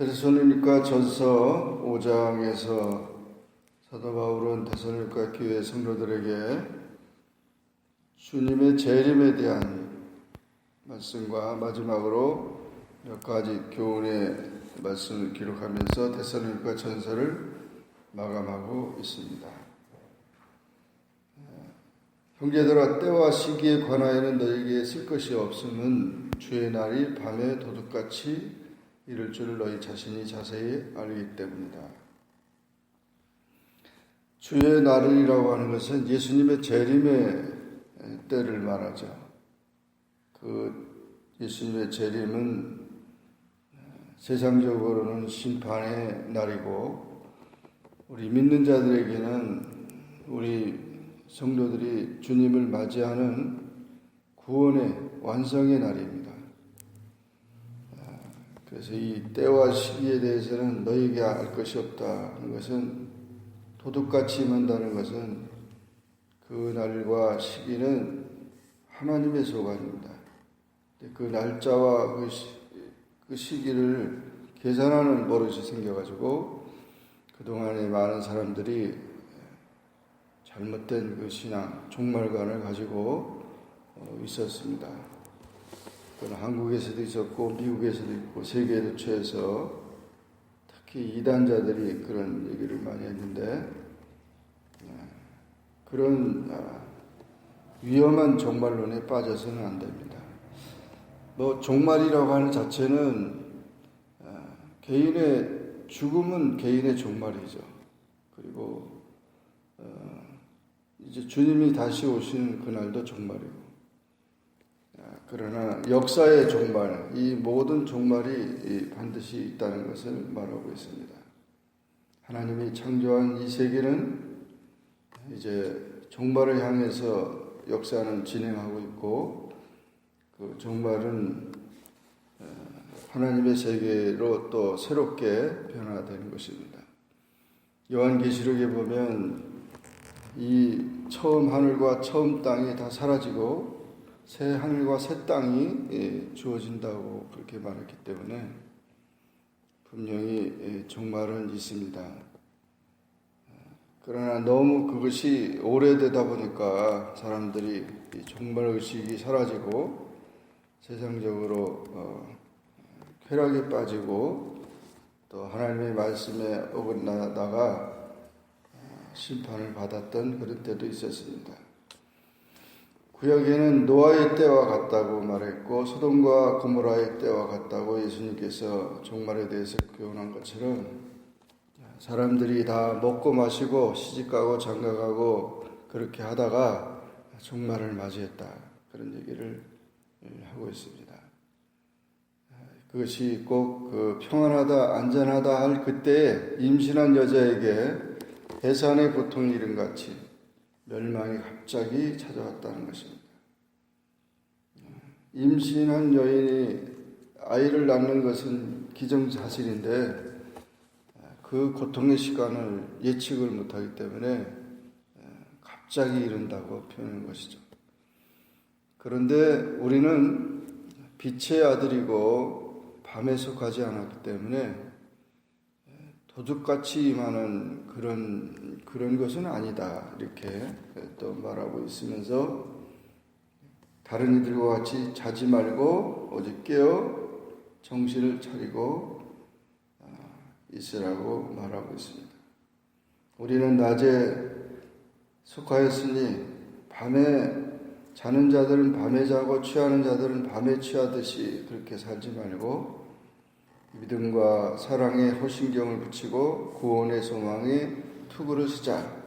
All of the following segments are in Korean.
데살로니가 전서 5장에서 사도 바울은 데살로니가 교회 성도들에게 주님의 재림에 대한 말씀과 마지막으로 몇 가지 교훈의 말씀을 기록하면서 데살로니가 전서를 마감하고 있습니다. 형제들아 때와 시기에 관하여는 너에게 쓸 것이 없음은 주의 날이 밤에 도둑같이 이를 줄 너희 자신이 자세히 알기 때문이다. 주의 날이라고 하는 것은 예수님의 재림의 때를 말하죠. 그 예수님의 재림은 세상적으로는 심판의 날이고 우리 믿는 자들에게는 우리 성도들이 주님을 맞이하는 구원의 완성의 날입니다. 그래서 이 때와 시기에 대해서는 너에게 알 것이 없다는 것은 도둑같이 임한다는 것은 그 날과 시기는 하나님의 소관입니다. 그 날짜와 그, 시, 그 시기를 계산하는 버릇이 생겨가지고 그동안에 많은 사람들이 잘못된 그 신앙, 종말관을 가지고 있었습니다. 그건 한국에서도 있었고 미국에서도 있고 세계 도처에서 특히 이단자들이 그런 얘기를 많이 했는데 그런 위험한 종말론에 빠져서는 안 됩니다. 뭐 종말이라고 하는 자체는 개인의 죽음은 개인의 종말이죠. 그리고 이제 주님이 다시 오시는 그날도 종말이고 그러나 역사의 종말, 이 모든 종말이 반드시 있다는 것을 말하고 있습니다. 하나님이 창조한 이 세계는 이제 종말을 향해서 역사는 진행하고 있고 그 종말은 하나님의 세계로 또 새롭게 변화되는 것입니다. 요한계시록에 보면 이 처음 하늘과 처음 땅이 다 사라지고 새 하늘과 새 땅이 주어진다고 그렇게 말했기 때문에 분명히 종말은 있습니다. 그러나 너무 그것이 오래되다 보니까 사람들이 종말 의식이 사라지고 세상적으로 어, 쾌락에 빠지고 또 하나님의 말씀에 어긋나다가 심판을 받았던 그런 때도 있었습니다. 구약에는 노아의 때와 같다고 말했고 소돔과 고모라의 때와 같다고 예수님께서 종말에 대해서 교훈한 것처럼 사람들이 다 먹고 마시고 시집가고 장가가고 그렇게 하다가 종말을 맞이했다 그런 얘기를 하고 있습니다. 그것이 꼭 그 평안하다 안전하다 할 그때에 임신한 여자에게 해산의 고통이 이른 같이 멸망이 갑자기 찾아왔다는 것입니다. 임신한 여인이 아이를 낳는 것은 기정사실인데 그 고통의 시간을 예측을 못하기 때문에 갑자기 이른다고 표현한 것이죠. 그런데 우리는 빛의 아들이고 밤에 속하지 않았기 때문에 도둑같이 임하는 그런 그런 것은 아니다 이렇게 또 말하고 있으면서 다른 이들과 같이 자지 말고 오직 깨어 정신을 차리고 있으라고 말하고 있습니다. 우리는 낮에 속하였으니 밤에 자는 자들은 밤에 자고 취하는 자들은 밤에 취하듯이 그렇게 살지 말고 믿음과 사랑에 호신경을 붙이고 구원의 소망에 투구를 쓰자.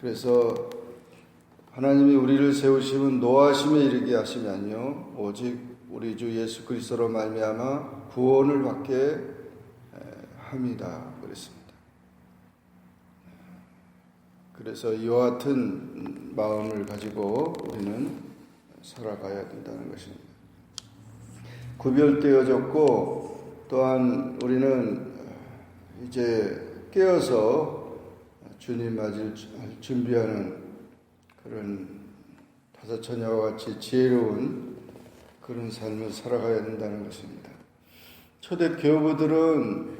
그래서 하나님이 우리를 세우심은 노하심에 이르게 하심이 아니요 오직 우리 주 예수 그리스도로 말미암아 구원을 받게 합니다. 그랬습니다. 그래서 이와 같은 마음을 가지고 우리는 살아가야 된다는 것입니다. 구별되어졌고 또한 우리는 이제 깨어서 주님 맞을 준비하는 그런 다섯 처녀와 같이 지혜로운 그런 삶을 살아가야 된다는 것입니다. 초대 교부들은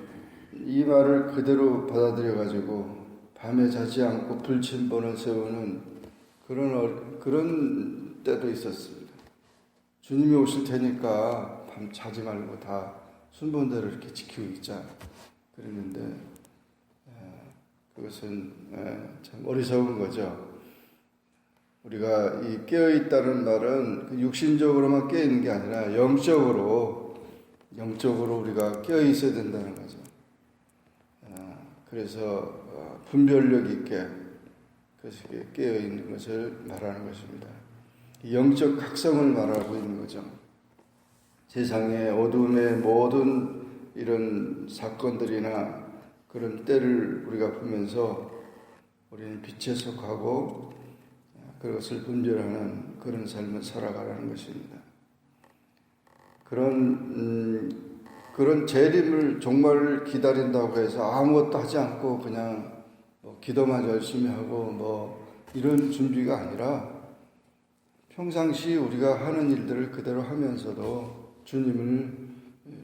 이 말을 그대로 받아들여 가지고 밤에 자지 않고 불침번을 세우는 그런 어- 그런 때도 있었습니다. 주님이 오실 테니까 밤 자지 말고 다 순번대로 이렇게 지키고 있자 그랬는데 에, 그것은 에, 참 어리석은 거죠. 우리가 이 깨어 있다는 말은 그 육신적으로만 깨어 있는 게 아니라 영적으로 영적으로 우리가 깨어 있어야 된다는 거죠. 아, 그래서 어, 분별력 있게 깨어 있는 것을 말하는 것입니다. 이 영적 각성을 말하고 있는 거죠. 세상의 어둠의 모든 이런 사건들이나 그런 때를 우리가 보면서 우리는 빛에 속하고 그것을 분별하는 그런 삶을 살아가라는 것입니다. 그런 음, 그런 재림을 정말 기다린다고 해서 아무것도 하지 않고 그냥 뭐 기도만 열심히 하고 뭐 이런 준비가 아니라 평상시 우리가 하는 일들을 그대로 하면서도 주님을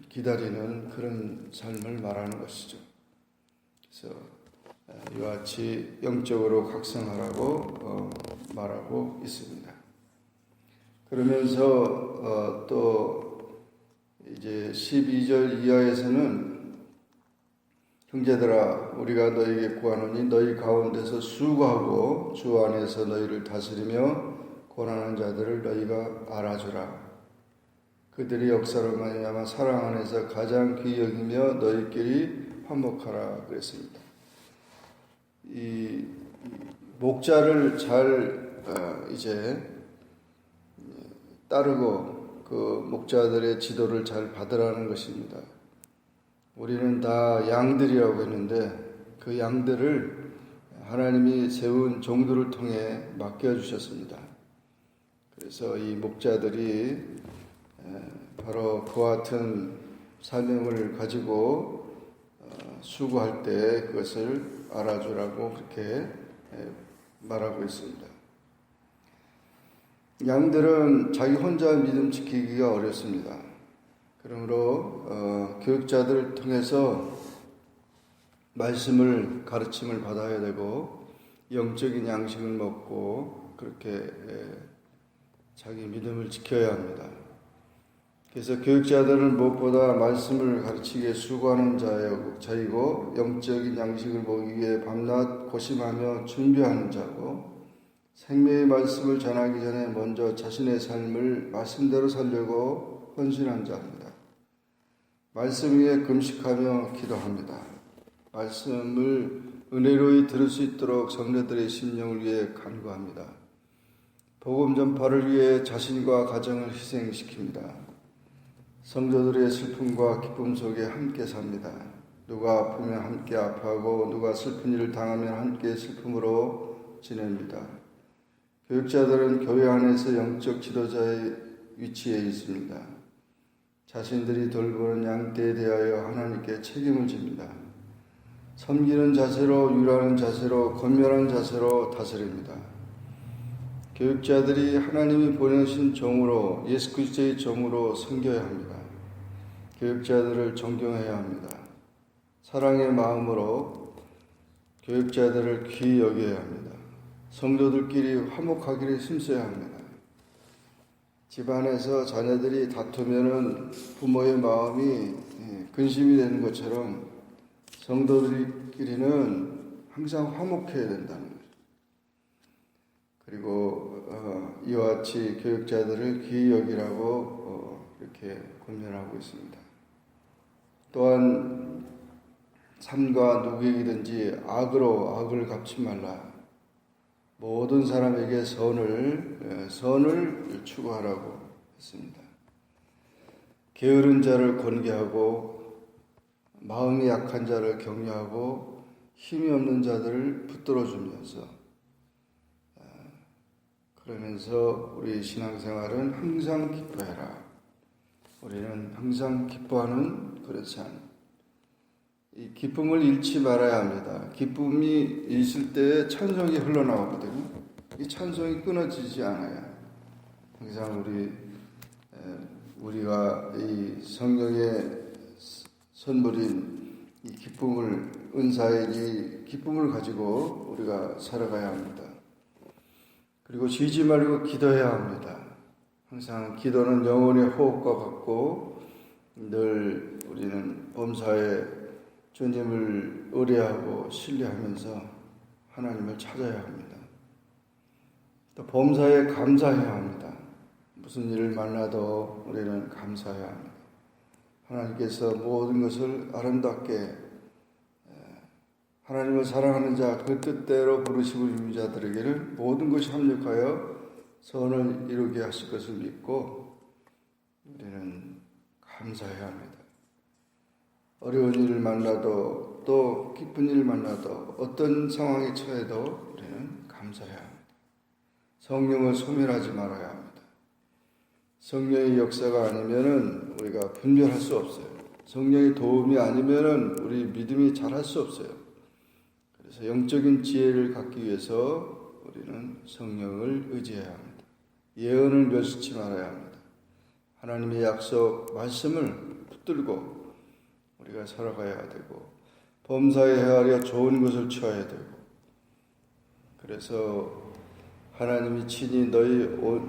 기다리는 그런 삶을 말하는 것이죠. 그래서 이와 같이 영적으로 각성하라고 어, 말하고 있습니다. 그러면서 어, 또 이제 12절 이하에서는 형제들아 우리가 너에게 구하노니 너희 가운데서 수고하고 주 안에서 너희를 다스리며 고난하는 자들을 너희가 알아주라. 그들이 역사로 말미암아 사랑 안에서 가장 귀히 여기며 너희끼리 화목하라 그랬습니다. 이 목자를 잘 어, 이제 따르고 그 목자들의 지도를 잘 받으라는 것입니다. 우리는 다 양들이라고 했는데 그 양들을 하나님이 세운 종들을 통해 맡겨 주셨습니다. 그래서 이 목자들이 바로 그와 같은 사명을 가지고 어, 수고할 때 그것을 알아주라고 그렇게 말하고 있습니다. 양들은 자기 혼자 믿음 지키기가 어렵습니다. 그러므로 어, 교육자들을 통해서 말씀을 가르침을 받아야 되고 영적인 양식을 먹고 그렇게 에, 자기 믿음을 지켜야 합니다. 그래서 교육자들은 무엇보다 말씀을 가르치기에 수고하는 자이고 영적인 양식을 먹기 위해 밤낮 고심하며 준비하는 자고 생명의 말씀을 전하기 전에 먼저 자신의 삶을 말씀대로 살려고 헌신한 자입니다. 말씀 위에 금식하며 기도합니다. 말씀을 은혜로이 들을 수 있도록 성례들의 심령을 위해 간구합니다. 복음 전파를 위해 자신과 가정을 희생시킵니다. 성도들의 슬픔과 기쁨 속에 함께 삽니다. 누가 아프면 함께 아파하고 누가 슬픈 일을 당하면 함께 슬픔으로 지냅니다. 교육자들은 교회 안에서 영적 지도자의 위치에 있습니다. 자신들이 돌보는 양떼에 대하여 하나님께 책임을 집니다. 섬기는 자세로 유라는 자세로 건면한 자세로 다스립니다. 교육자들이 하나님이 보내신 종으로 예수 그리스도의 종으로 섬겨야 합니다. 교육자들을 존경해야 합니다. 사랑의 마음으로 교육자들을 귀히 여겨야 합니다. 성도들끼리 화목하기를 힘써야 합니다. 집안에서 자녀들이 다투면은 부모의 마음이 예, 근심이 되는 것처럼 성도들끼리는 항상 화목해야 된다는. 그리고 어, 이와 같이 교육자들을 귀히 여기라고 어, 이렇게 권면하고 있습니다. 또한 삶과 누구에게든지 악으로 악을 갚지 말라. 모든 사람에게 선을 선을 추구하라고 했습니다. 게으른 자를 권계하고 마음이 약한 자를 격려하고 힘이 없는 자들을 붙들어 주면서 그러면서 우리 신앙생활은 항상 기뻐해라. 우리는 항상 기뻐하는 그런 삶. 이 기쁨을 잃지 말아야 합니다. 기쁨이 있을 때 찬송이 흘러나오거든요. 이 찬송이 끊어지지 않아요. 항상 우리 우리가 이 성경의 선물인 이 기쁨을 은사의 이 기쁨을 가지고 우리가 살아가야 합니다. 그리고 쉬지 말고 기도해야 합니다. 항상 기도는 영혼의 호흡과 같고 늘 우리는 범사에 주님을 의뢰하고 신뢰하면서 하나님을 찾아야 합니다. 또 범사에 감사해야 합니다. 무슨 일을 만나도 우리는 감사해야 합니다. 하나님께서 모든 것을 아름답게 하나님을 사랑하는 자, 그 뜻대로 부르심을 입는 자들에게는 모든 것이 합력하여 선을 이루게 하실 것을 믿고 우리는 감사해야 합니다. 어려운 일을 만나도 또 기쁜 일을 만나도 어떤 상황에 처해도 우리는 감사해야 합니다. 성령을 소멸하지 말아야 합니다. 성령의 역사가 아니면은 우리가 분별할 수 없어요. 성령의 도움이 아니면은 우리 믿음이 잘할 수 없어요. 그래서 영적인 지혜를 갖기 위해서 우리는 성령을 의지해야 합니다. 예언을 멸시치 말아야 합니다. 하나님의 약속 말씀을 붙들고 우리가 살아가야 되고 범사에 헤아려 좋은 것을 취해야 되고 그래서 하나님이 친히 너희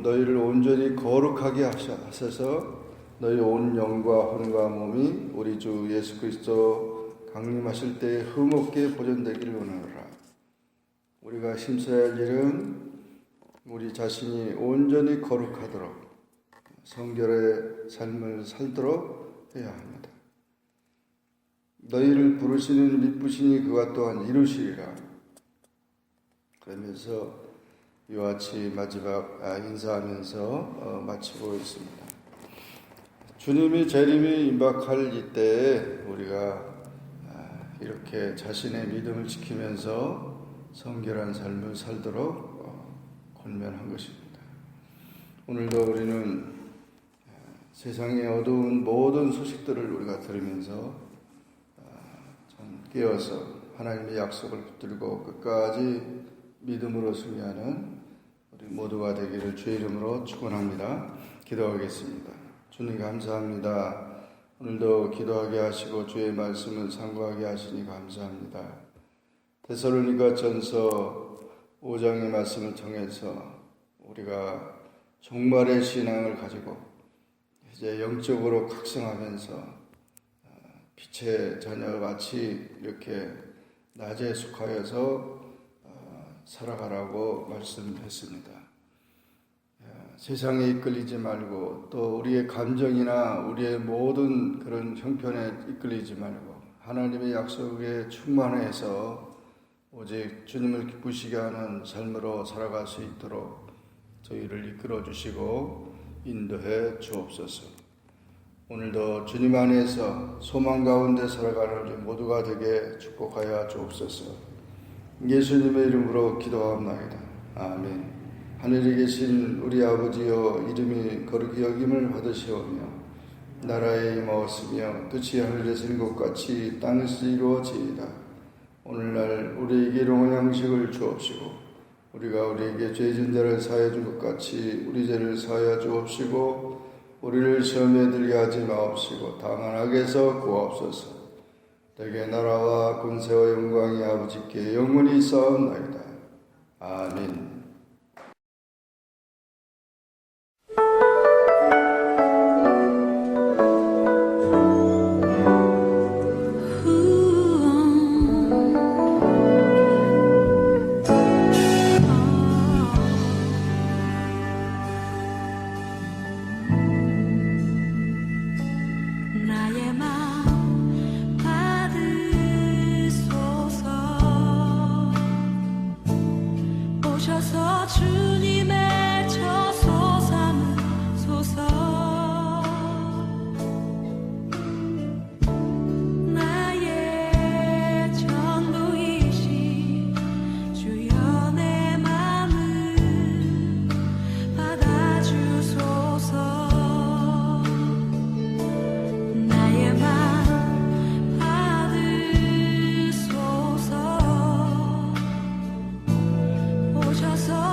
너희를 온전히 거룩하게 하셔서 너희 온 영과 혼과 몸이 우리 주 예수 그리스도 강림하실 때 흠없게 보존되기를 원하노라. 우리가 힘써야 할 일은 우리 자신이 온전히 거룩하도록 성결의 삶을 살도록 해야 합니다. 너희를 부르시는 미쁘시니 그와 또한 이루시리라. 그러면서 이와 같이 마지막 아, 인사하면서 어, 마치고 있습니다. 주님이 재림이 임박할 이때에 우리가 이렇게 자신의 믿음을 지키면서 성결한 삶을 살도록 어, 권면한 것입니다. 오늘도 우리는 어, 세상의 어두운 모든 소식들을 우리가 들으면서 어, 좀 깨어서 하나님의 약속을 붙들고 끝까지 믿음으로 승리하는 우리 모두가 되기를 주의 이름으로 축원합니다. 기도하겠습니다. 주님 감사합니다. 오늘도 기도하게 하시고 주의 말씀을 상고하게 하시니 감사합니다. 데살로니가 전서 5장의 말씀을 통해서 우리가 종말의 신앙을 가지고 이제 영적으로 각성하면서 어, 빛의 자녀같이 이렇게 낮에 속하여서 어, 살아가라고 말씀했습니다. 세상에 이끌리지 말고 또 우리의 감정이나 우리의 모든 그런 형편에 이끌리지 말고 하나님의 약속에 충만해서 오직 주님을 기쁘시게 하는 삶으로 살아갈 수 있도록 저희를 이끌어 주시고 인도해 주옵소서. 오늘도 주님 안에서 소망 가운데 살아가는 우리 모두가 되게 축복하여 주옵소서. 예수님의 이름으로 기도합니다. 아멘. 하늘에 계신 우리 아버지여 이름이 거룩히 여김을 받으시오며 나라에 임하었으며 뜻이 하늘에서 것 같이 땅에서 이루어지이다. 오늘날 우리에게 일용할 양식을 주옵시고 우리가 우리에게 죄진 자를 사하여 준것 같이 우리 죄를 사하여 주옵시고 우리를 시험에 들게 하지 마옵시고 다만 악에서 구하옵소서. 대개 나라와 군세와 영광이 아버지께 영원히 쌓옵나이다. 아멘.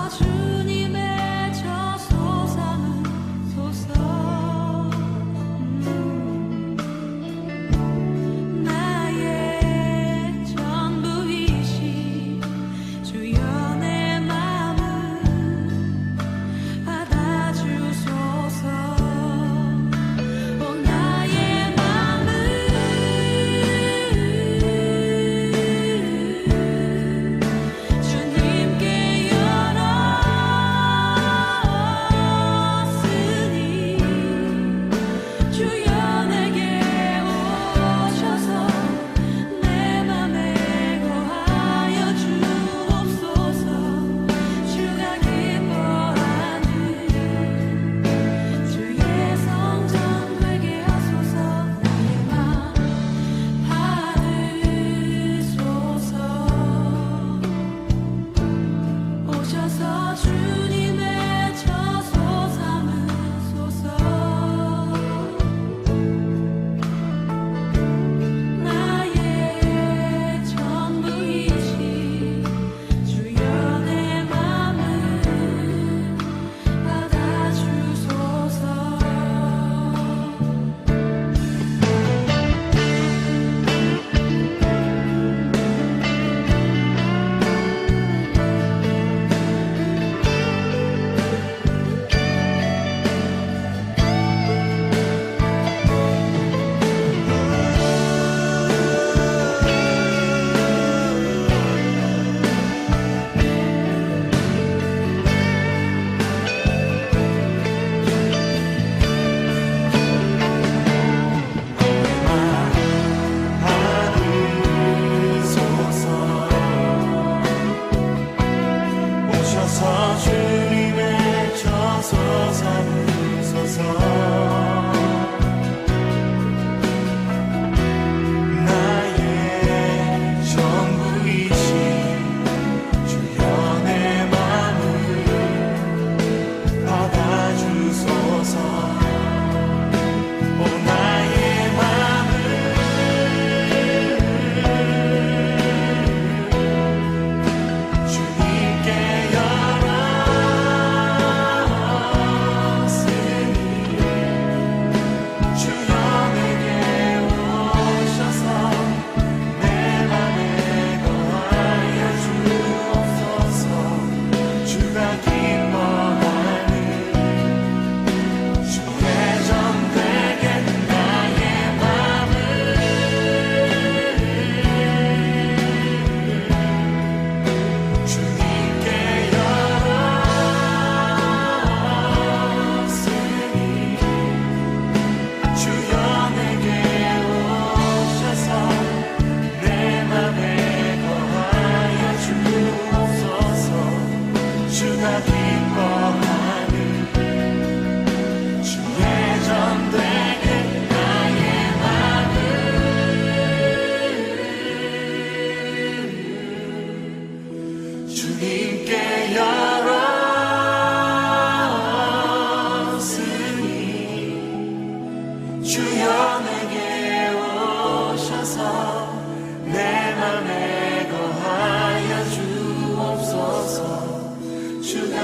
去。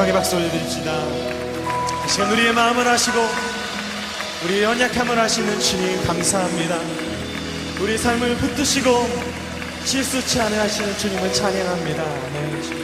영광의 박수 올려드립시다. 이 시간 우리의 마음을 아시고 우리의 연약함을 아시는 주님 감사합니다. 우리 삶을 붙드시고 실수치 않게 하시는 주님을 찬양합니다. 네.